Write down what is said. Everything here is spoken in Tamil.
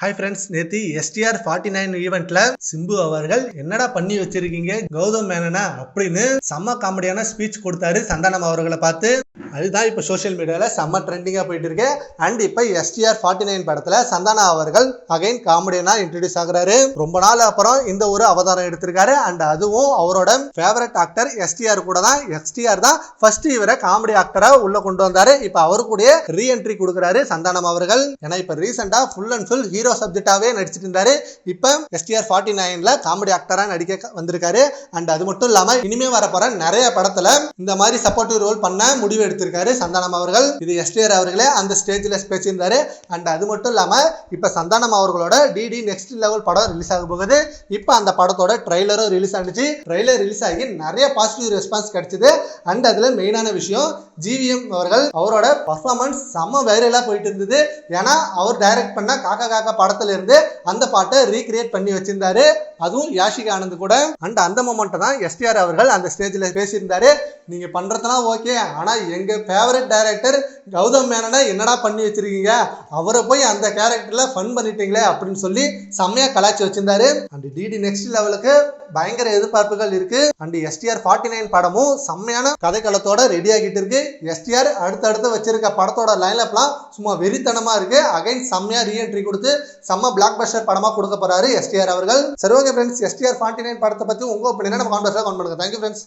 ஹாய் ஃப்ரெண்ட்ஸ் நேற்று எஸ்டிஆர் ஃபார்ட்டி நைன் ஈவெண்ட்ல சிம்பு அவர்கள் என்னடா பண்ணி வச்சிருக்கீங்க? கௌதம் மேனனா அப்படின்னு செம்ம காமெடியான ஸ்பீச் கொடுத்தாரு சந்தானம் அவர்களை பார்த்து. அதுதான் இப்போ சோஷியல் மீடியாவில் செம்ம ட்ரெண்டிங்காக போயிட்டு இருக்கு. அண்ட் இப்போ எஸ்டிஆர் ஃபார்ட்டி நைன் படத்தில் சந்தானா அவர்கள் அகைன் காமெடியனா இன்ட்ரடியூஸ் ஆகுறாரு. ரொம்ப நாள் அப்புறம் இந்த ஒரு அவதாரம் எடுத்திருக்காரு. அண்ட் அதுவும் அவரோட ஃபேவரட் ஆக்டர் எஸ்டிஆர் கூட தான். எஸ்டிஆர் தான் ஃபர்ஸ்ட் இவரை காமெடி ஆக்டரா உள்ள கொண்டு வந்தாரு. இப்போ அவரு கூட ரீஎன்ட்ரி கொடுக்குறாரு சந்தானம் அவர்கள். ஏன்னா இப்போ ரீசெண்டாக ஃபுல் அண்ட் ஃபுல் ஹீரோ சப்ஜெக்டாகவே நடிச்சிட்டு இருந்தாரு. இப்போ எஸ்டிஆர் ஃபார்ட்டி நைனில் காமெடி ஆக்டராக நடிக்க வந்திருக்காரு. அண்ட் அது மட்டும் இல்லாமல் இனிமே வரப்போற நிறைய படத்தில் இந்த மாதிரி சப்போர்ட்டிவ் ரோல் பண்ண முடிவு எடுத்து எடுத்திருக்காரு சந்தானம் அவர்கள். இது எஸ்டிஆர் அவர்களே அந்த ஸ்டேஜில் பேசியிருந்தாரு அண்ட் அது மட்டும் இல்லாமல் இப்போ சந்தானம் அவர்களோட டிடி நெக்ஸ்ட் லெவல் படம் ரிலீஸ் ஆக போகுது. இப்போ அந்த படத்தோட ட்ரெய்லரும் ரிலீஸ் ஆனிச்சு. ட்ரெய்லர் ரிலீஸ் ஆகி நிறைய பாசிட்டிவ் ரெஸ்பான்ஸ் கிடைச்சிது. அண்ட் அதில் மெயினான விஷயம் ஜிவிஎம் அவர்கள் அவரோட பர்ஃபார்மன்ஸ் செம்ம வைரலாக போயிட்டு இருந்தது. ஏன்னா அவர் டைரக்ட் பண்ண காக்கா காக்கா படத்துல இருந்து அந்த பாட்டை ரீக்ரியேட் பண்ணி வச்சிருந்தாரு. அதுவும் யாஷிகா ஆனந்த் கூட. அண்ட் அந்த மொமெண்ட்டை தான் எஸ்டிஆர் அவர்கள் அந்த ஸ்டேஜில் பேசியிருந்தாரு. நீங்கள் பண்ணுறதுலாம் ஓகே ஆனால் எங்கள் ஃபேவரட் டைரக்டர் கௌதம் மேனனை என்னடா பண்ணி வச்சிருக்கீங்க? அவரை போய் அந்த கேரக்டர்ல ஃபன் பண்ணிட்டீங்களே அப்படின்னு சொல்லி செம்மையா கலாச்சி வச்சிருந்தாரு. அண்ட் டிடி நெக்ஸ்ட் லெவலுக்கு பயங்கர எதிர்பார்ப்புகள் இருக்கு. அண்ட் எஸ்டிஆர் ஃபார்ட்டி நைன் படமும் செம்மையான கதைக்களத்தோட ரெடி ஆகிட்டு இருக்கு. எஸ்டிஆர் அடுத்தடுத்து வச்சிருக்க படத்தோட லைன்அப்லாம் சும்மா வெறித்தனமா இருக்கு. அகைன் செம்மையா ரீஎன்ட்ரி கொடுத்து செம்ம பிளாக் பஸ்டர் படமா கொடுக்க போறாரு எஸ்டிஆர் அவர்கள். சரி okay friends STR forty nine படத்தை பத்தி உங்க ஒப்பீனியன் நம்ம கான்வர்ஸா கவுண்ட் பண்ணுங்க. Thank you friends